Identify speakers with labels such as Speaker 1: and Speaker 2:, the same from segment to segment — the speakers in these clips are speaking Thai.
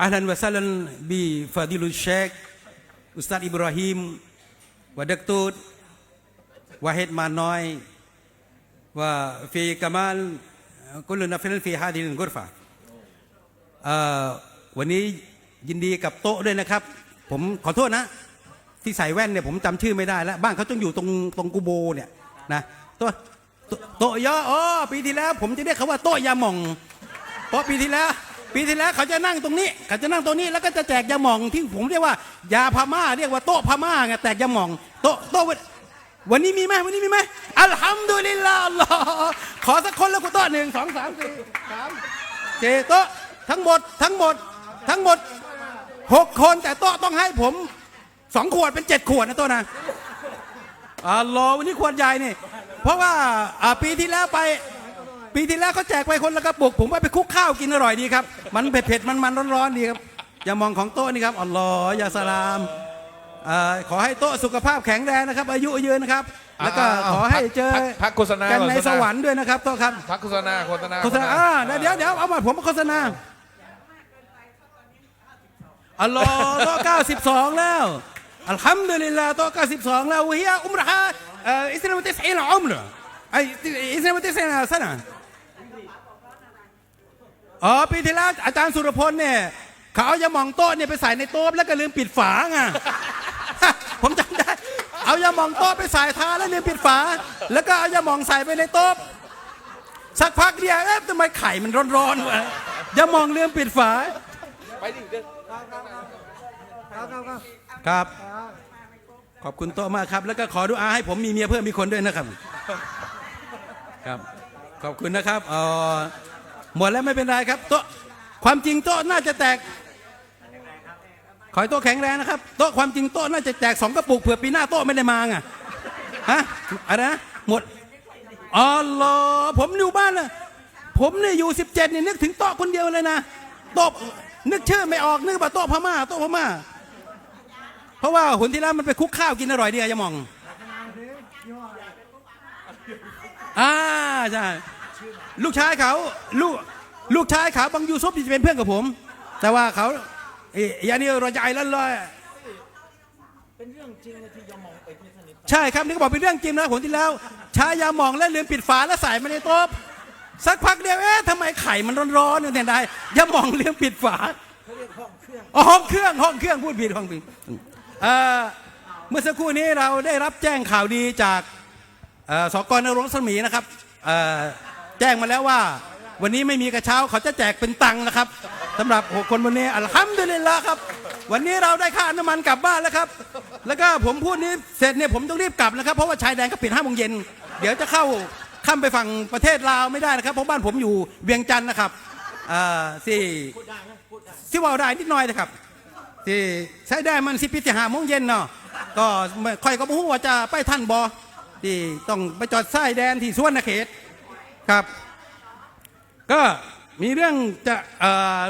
Speaker 1: أهلا وسهلا بفضيل الشيخ أستاذ إبراهيم ودكتور واحد مانوي وفي كمال كلنا في في هذه الغرفة เอ่อวันนี้ยินดีกับโต๊ะด้วยนะครับ ผมขอโทษนะ ที่ใส่แว่นเนี่ยผมจำชื่อไม่ได้แล้ว บ้านเขาต้องอยู่ตรงตรงกูโบเนี่ยนะโต๊ะโต๊ะโต๊ะย่ออ๋อปีที่แล้ว ผมจะเรียกเขาว่าโต๊ะยาหม่อง เพราะปีที่แล้ว ปีที่แล้วเขาจะนั่งตรงนี้ เขาจะนั่งตรงนี้แล้วก็จะแจกยาหม่องที่ผมเรียกว่ายาพม่าเรียกว่าโต๊ะพม่าไงแจกยาหม่องโต๊ะโต๊ะวันนี้มีไหมวันนี้มีไหมอัลฮัมดุลิลลาห์อัลลอฮ์ขอสักคนแล้วกูโต๊ะหนึ่งสองสามสี่สามเจโต๊ะทั้งหมดทั้งหมดทั้งหมดหกคนแต่โต๊ะต้องให้ผมสองขวดเป็นเจ็ดขวดนะโต๊ะนะอัลลอฮ์วันนี้ขวดใหญ่นี่เพราะว่าปีที่แล้วไป ปีที่แล้วเขาแจกไปคนละกระปุกผมว่าไปคลุกข้าวกินอร่อยดีครับ มันเผ็ดๆมันมันๆร้อนๆดีครับอย่ามองของโต๊ะนี่ครับอัลลอฮ์ยาสลามเอ่อขอให้โต๊ะสุขภาพแข็งแรงนะครับ อายุยืนนะครับ แล้วก็
Speaker 2: อ่าๆๆ
Speaker 1: ขอให้เจอ
Speaker 2: พักพักโฆษณา
Speaker 1: กัน
Speaker 2: ก่อน
Speaker 1: ใน
Speaker 2: โฆษณา
Speaker 1: สวรรค์ด้วยนะครับโต๊ะครับ
Speaker 2: พักโฆษณาโฆษณา
Speaker 1: โฆษณาอ่าเดี๋ยวเดี๋ยวเอามาผมมาโฆษณาอัลลอฮ์โต๊ะ92 แล้วอัลฮัมดุลิลลาห์โต๊ะ92 แล้ววะฮียอุมรฮะเอ่ออิสลามติสอีนอุมรไออิสลามติสอีนสนะ อ๋อปีที่แล้วอาจารย์สุรพลเนี่ยเขาเอายาหมองโต๊ะเนี่ยไปใส่ในโต๊ะแล้วก็ลืมปิดฝาไง ผมจำได้ เอายาหมองโต๊ะไปใส่ทาแล้วลืมปิดฝา แล้วก็เอายาหมองใส่ไปในโต๊ะสักพักเดียวเอ๊ะทำไมไข่มันร้อนๆวะยาหมองลืมปิดฝา
Speaker 2: ไปดิเดี๋ยว
Speaker 1: ครับ ขอบคุณโต๊ะมากครับ แล้วก็ขอดุอาให้ผมมีเมียเพิ่มมีคนด้วยนะครับ ครับ ขอบคุณนะครับเออ หมดแล้วไม่เป็นไรครับโต๊ะความจริงโต๊ะน่าจะแตก ขอให้โต๊ะแข็งแรงนะครับ โต๊ะความจริงโต๊ะน่าจะแตกสองกระปุกเผื่อปีหน้าโต๊ะไม่ได้มาไงฮะอะไรนะหมดอ๋อเหรอผมอยู่บ้านนะผมเนี่ยอยู่สิบเจ็ดเนี่ยนึกถึงโต๊ะคนเดียวเลยนะโต๊ะนึกชื่อไม่ออกนึกว่าโต๊ะพม่าโต๊ะพม่า เพราะว่าหนที่แล้วมันไปคุกข้าวกินอร่อยดีอะยมองอ่าใช่ ลูกชายเขาลูกลูกชายเขาบางยูซุปจะเป็นเพื่อนกับผม แต่ว่าเขาเอ้ยยานี่เราใจแล้วเลยเป็นเรื่องจริงที่ยาหมองไปที่สนิทใช่ครับนี่ก็บอกเป็นเรื่องจริงนะผลที่แล้วใช้ยาหมองแล้วลืมปิดฝาแล้วใส่มาในโต๊ะสักพักเดียวเอ๊ะทำไมไข่มันร้อนๆเนี่ยได้ยาหมองลืมปิดฝาอ๋อห้องเครื่องห้องเครื่องพูดผิดห้องผิดเอ่อเมื่อสักครู่นี้เราได้รับแจ้งข่าวดีจากเอ่อสกนรงค์สมีนะครับเอ่อ แจ้งมาแล้วว่า วันนี้ไม่มีกระเช้าเขาจะแจกเป็นตังค์นะครับสำหรับหกคนวันนี้อัลฮัมดุลิลละครับ วันนี้เราได้ค่าน้ำมันกลับบ้านแล้วครับ แล้วก็ผมพูดนี้เสร็จเนี่ยผมต้องรีบกลับนะครับ เพราะว่าชายแดนก็ปิดห้าโมงเย็นเดี๋ยวจะเข้าข้ามไปฝั่งประเทศลาวไม่ได้นะครับ เพราะบ้านผมอยู่เวียงจันทร์นะครับอ่อสี่สิว่าได้นิดหน่อยนะครับที่ใช้ได้มันสิปิดที่หาโมงเย็นเนาะก็ไม่ค่อยก็บ่ฮู้ว่าจะไปท่านบอที่ต้องไปจอดไส้แดนที่สวนเขต ครับ ก็มีเรื่องจะ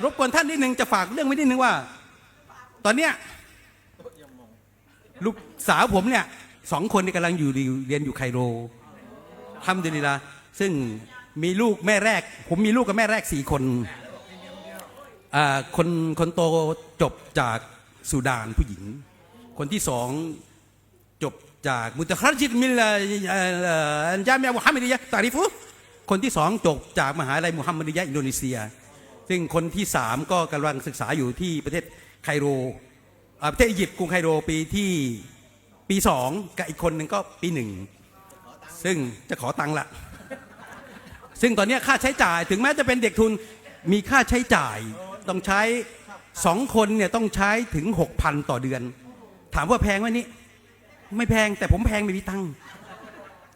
Speaker 1: รบกวนท่านนิดนึงจะฝากเรื่องไว้นิดนึงว่า ตอนเนี้ยลูกสาวผมเนี่ยสองคนนี่กำลังอยู่เรียนอยู่ไคโรทำดีละซึ่งมีลูกแม่แรก ผมมีลูกกับแม่แรกสี่คนคนคนโตจบจากสุดานผู้หญิง คนที่สองจบจากมุตครารจิตมิลจามียมุฮัมมัดยะตาริฟุ คนที่สองจบจากมหาลัยมุฮัมมัดียะอินโดนีเซีย ซึ่งคนที่สามก็กำลังศึกษาอยู่ที่ประเทศไคโรประเทศอียิปต์กรุงไคโรปีที่ปีสองกับอีกคนหนึ่งก็ปีหนึ่งซึ่งจะขอตังค์ละ ซึ่งตอนนี้ค่าใช้จ่ายถึงแม้จะเป็นเด็กทุนมีค่าใช้จ่ายต้องใช้สองคนเนี่ยต้องใช้ถึงหกพันต่อเดือน ถามว่าแพงไหมนี่ไม่แพงแต่ผมแพงไม่มีตังค์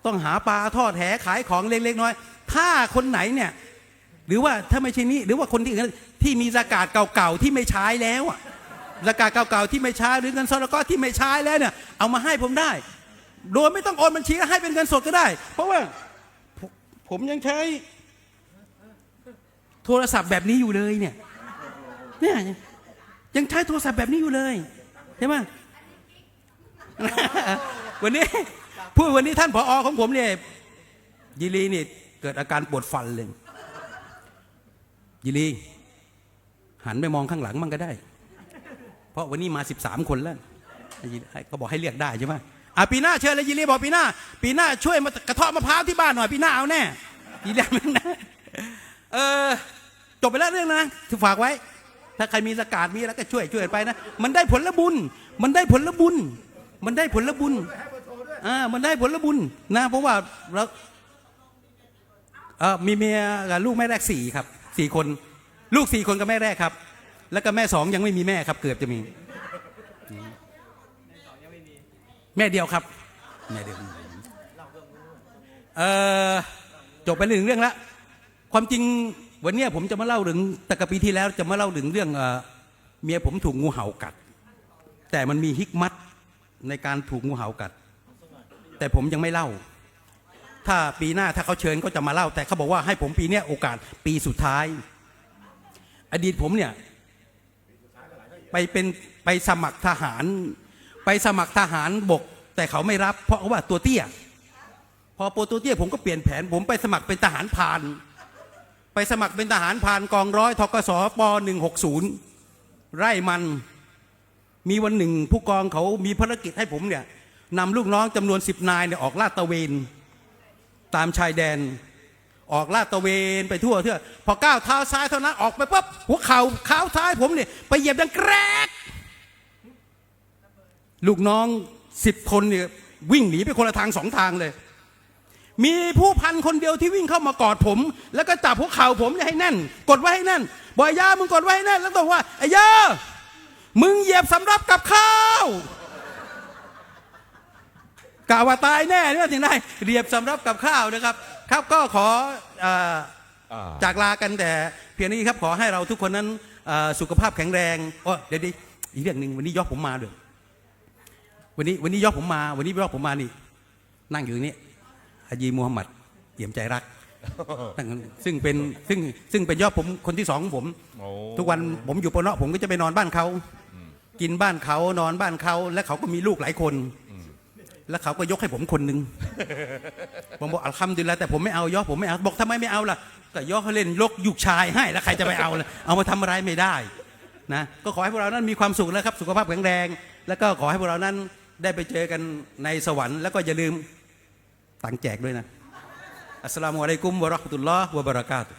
Speaker 1: ต้องหาปลาทอดแหขายของเล็กๆน้อย ถ้าคนไหนเนี่ย หรือว่าถ้าไม่ใช่นี้ หรือว่าคนที่อื่นที่มีสากาศเก่าๆที่ไม่ใช้แล้วอะสากาศเก่าๆที่ไม่ใช้หรือเงินสดแล้วก็ที่ไม่ใช้แล้วเนี่ย เอามาให้ผมได้ โดยไม่ต้องโอนบัญชีแล้วให้เป็นเงินสดก็ได้ เพราะว่าผมยังใช้ โทรศัพท์แบบนี้อยู่เลยเนี่ยเนี่ยยังใช้โทรศัพท์แบบนี้อยู่เลยใช่ไหมวันนี้พูดวันนี้ท่านผอของผมเนี่ยยิลีนี่ เกิดอาการปวดฟันเลยยิลีหันไปมองข้างหลังมันก็ได้ เพราะวันนี้มา 13 คนแล้วก็บอกให้เรียกได้ใช่ไหมอะปีหน้าเชิญเลยยีรีบอกปีหน้า ปีหน้าช่วยมากระเทาะมะพร้าวที่บ้านหน่อยปีหน้าเอาแน่ยีรีมึงนะเออจบไปแล้วเรื่องนะที่ฝากไว้ ถ้าใครมีสกาดมีแล้วก็ช่วยช่วยไปนะ มันได้ผลบุญ มันได้ผลบุญ มันได้ผลบุญอ่ามันได้ผลบุญนะ เพราะว่าเรา เออมีเมียกับลูกแม่แรกสี่ครับสี่คน ลูกสี่คนกับแม่แรกครับ แล้วก็แม่สองยังไม่มีแม่ครับ เกือบจะมี แม่เดียวครับ แม่เดียวเออจบไปหนึ่งเรื่องล้วความจริงวันนี้ผมจะมาเล่าถึงแต่กะปีที่แล้วจะมาเล่าถึงเรื่องเมียผมถูกงูเห่ากัด แต่มันมีฮิกมัตในการถูกงูเห่ากัด แต่ผมยังไม่เล่า ถ้าปีหน้าถ้าเขาเชิญก็จะมาเล่า แต่เขาบอกว่าให้ผมปีเนี้ยโอกาสปีสุดท้าย อดีตผมเนี่ยไปเป็นไปสมัครทหาร ไปสมัครทหารบก แต่เขาไม่รับ เพราะว่าตัวเตี้ย พอโปรตัวเตี้ยผมก็เปลี่ยนแผน ผมไปสมัครเป็นทหารพราน ไปสมัครเป็นทหารพรานกองร้อยทกศปหนึ่งหกศูนย์ไร่มันมีวันหนึ่งผู้กองเขามีภารกิจให้ผมเนี่ยนำลูกน้องจำนวนสิบนายเนี่ยออกลาดตะเวน ตามชายแดน ออกลาดตะเวนไปทั่วเทื่อพอก้าวเท้าซ้ายเท่านั้นออกไปปุ๊บหัวเข่าเท้าซ้ายผมเนี่ยไปเหยียบดังแกรกลูกน้องสิบคนเนี่ยวิ่งหนีไปคนละทางสองทางเลย มีผู้พันคนเดียวที่วิ่งเข้ามากอดผม แล้วก็จับหัวเข่าผมเนี่ยให้แน่น กดไว้ให้แน่นบอยยามึงกดไว้ให้แน่นแล้วบอกว่าไอ้ยามึงเหยียบสำรับกับข้าว กะว่าตายแน่เนี่ยถึงได้เหยียบสำรับกับข้าวนะครับ ครับก็ขอเอ่อ
Speaker 2: อ่า
Speaker 1: จากลากันแต่เพียงนี้ครับขอให้เราทุกคนนั้นเอ่อสุขภาพแข็งแรงโอ้เดี๋ยวดิอีกเรื่องหนึ่งวันนี้ยกผมมาด้วยวันนี้วันนี้ยกผมมา วันนี้ยกผมมานี่ นั่งอยู่นี่ฮาจีมูฮัมหมัดเยี่ยมใจรักนั่งซึ่งเป็นซึ่งซึ่งเป็นยอดผมคนที่สองของผม
Speaker 2: โอ้
Speaker 1: ทุกวันผมอยู่ปนเนาะผมก็จะไปนอนบ้านเขา กินบ้านเขานอนบ้านเขาและเขาก็มีลูกหลายคน แล้วเขาก็ยกให้ผมคนหนึ่งผมบอกอัลคัมดุลิลละแต่ผมไม่เอายกผมไม่เอาบอกทำไมไม่เอาล่ะก็ยกเขาเล่นลกยุกชายให้แล้วใครจะไปเอาล่ะเอามาทำอะไรไม่ได้นะก็ขอให้พวกเรานั้นมีความสุขนะครับ สุขภาพแข็งแรง แล้วก็ขอให้พวกเรานั้นได้ไปเจอกันในสวรรค์แล้วก็อย่าลืมตังแจกด้วยนะอัสสลามุอะลัยกุมวะราะห์มะตุลลอฮ์วะบะเราะกาตุ